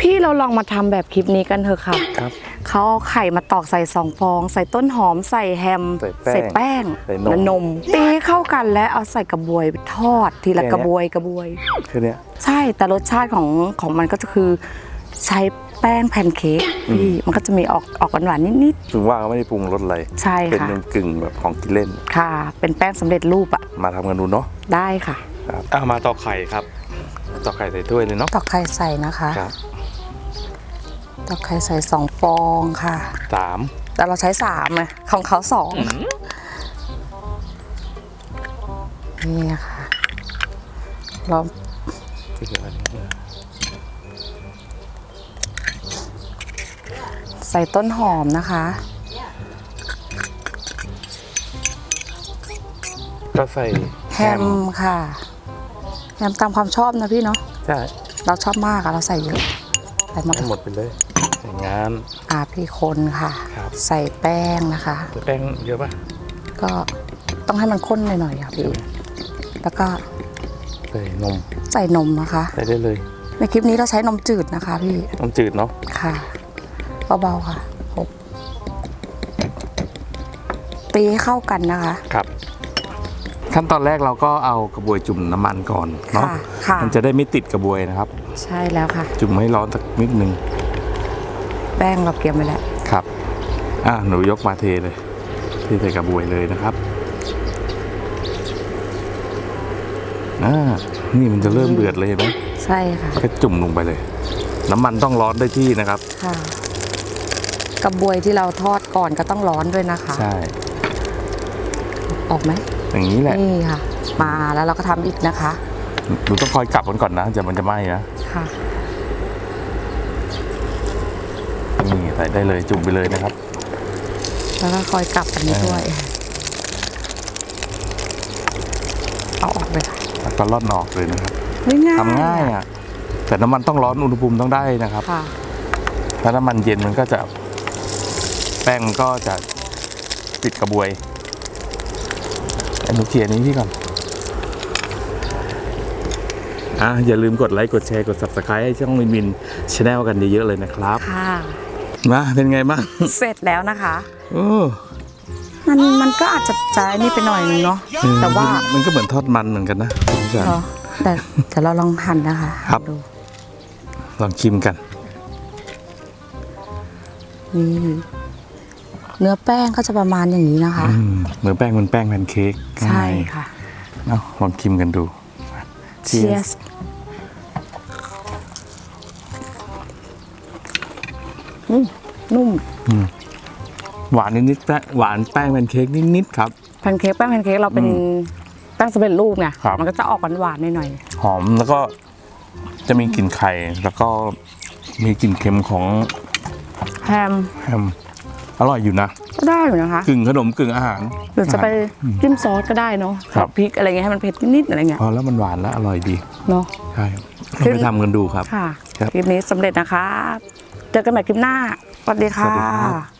พี่เราลองมาทำแบบคลิปนี้กันเถอะค่ะครับเขาเอาไข่มาตอกใส่สองฟอง ใส่ต้นหอมใส่แฮมใส่แป้งแป้งใส่นม และนม ตีให้เข้ากันแล้วเอาใส่กระบวยไปทอดทีละแค่เนี้ยกระบวยกระบวย คือเนี้ย ใช่แต่รสชาติของของมันก็จะคือ ใช้แป้งแพนเค้กพี่มันก็จะมีออกออกหวานๆนิด ถึงว่าเขาไม่ได้ปรุงรสอะไรๆใช่เป็นค่ะ กึ่งๆแบบของกินเล่นค่ะ เป็นแป้งสำเร็จรูปอะมาทำกันดูเนาะได้ค่ะครับอะมาตอกไข่ครับตอกไข่ใส่ถ้วยเลยเนาะตอกไข่ใส่นะคะ ครับ ตอกไข่ใส่สองฟองค่ะ สามแต่เราใช้สามไงของเขาสองนี่ค่ะเราที่เหลืออันนี้ใส่ต้นหอมนะคะ ก็ใส่แฮมค่ะ แฮมตามความชอบนะพี่เนาะใช่เราชอบมากอะเราใส่เยอะใส่หมด ให้หมดไปเลยอย่างงั้นอ่าพี่คนค่ะ ครับ ใส่แป้งนะคะใส่แป้งเยอะป่ะก็ต้องให้มันข้นหน่อยๆค่ะพี่ แล้วก็ใส่นมใส่นมนะคะ ใส่ได้เลยในคลิปนี้เราใช้นมจืดนะคะพี่ นมจืดเนาะค่ะเบาๆค่ะหกตีให้เข้ากันนะคะ ครับ ขั้นตอนแรกเราก็เอากระบวยจุ่มน้ำมันก่อนเนาะค่ะค่ะ มันจะได้ไม่ติดกระบวยนะครับ ใช่แล้วค่ะ จุ่มให้ร้อนสักนิดนึงแป้งเราเตรียมไว้แล้ว ครับอะหนูยกมาเทเลยเทใส่กระบวยเลยนะครับอ่านี่มันจะเริ่มเดือดเลยเห็นไหมใช่ค่ะก็จุ่มลงไปเลย น้ำมันต้องร้อนได้ที่นะครับ ค่ะ กระบวยที่เราทอดก่อนก็ต้องร้อนด้วยนะคะ ใช่ ออกไหม อย่างนี้แหละนี่ค่ะ มาแล้วเราก็ทำอีกนะคะหนูต้องคอยกลับมันก่อนนะจะมันจะไหม้นะค่ะนี่ใส่ได้เลยจุ่มไปเลยนะครับ แล้วก็คอยกลับอันนี้ด้วยเอาออกเลยค่ะแล้วก็ร่อนออกเลยนะครับไม่ง่ายทำง่ายอะแต่น้ำมันต้องร้อนอุณหภูมิต้องได้นะครับค่ะถ้าน้ำมันเย็นมันก็จะ แป้งมันก็จะติดกระบวย อันนุเขียนนี้ที่ก่อน อะอย่าลืมกดไลค์ กดแชร์ กด subscribe ให้ช่องมินมินชาแนลกันเยอะๆเลยนะครับ ค่ะ มาเป็นไงบ้างเสร็จแล้วนะคะ โอ้มันมันก็อาจจะใจนี่ไปหน่อยนึงเนาะ เออแต่ว่ามันก็เหมือนทอดมันเหมือนกันนะคุณผู้ชม เหรอแต่เดี๋ยวเราลองหั่นนะคะครับ ดูลองชิมกัน นี่ เนื้อแป้งก็จะประมาณอย่างนี้นะคะ อืมเหมือนแป้งเหมันแป้งแพนเค้กใช่ค่ะ เนาะลองชิมกันดู Cheers อืมนุ่มหวานนิดๆแป้งหวานแป้งแพนเค้กนิดๆครับ แพนเค้กแป้งแพนเค้กเราเป็นแป้งสำเร็จรูปไงครับ มันก็จะออกหวานๆหน่อยหอมแล้วก็จะมีกลิ่นไข่ แล้วก็มีกลิ่นเค็มของๆแฮมแฮม อร่อยอยู่นะ ก็ได้อยู่นะคะกึ่งขนมกึ่งอาหาร หรือจะไปจิ้มซอสก็ได้เนาะครับ พริกอะไรเงี้ยให้มันเผ็ดนิดๆอะไรเงี้ยพอแล้วมันหวานแล้วอร่อยดี เนาะ ใช่ครับคือไปทำกันดูครับ ค่ะ ครับคลิปนี้สำเร็จนะคะ เจอกันใหม่คลิปหน้า สวัสดีสค่ะวัสดีครับ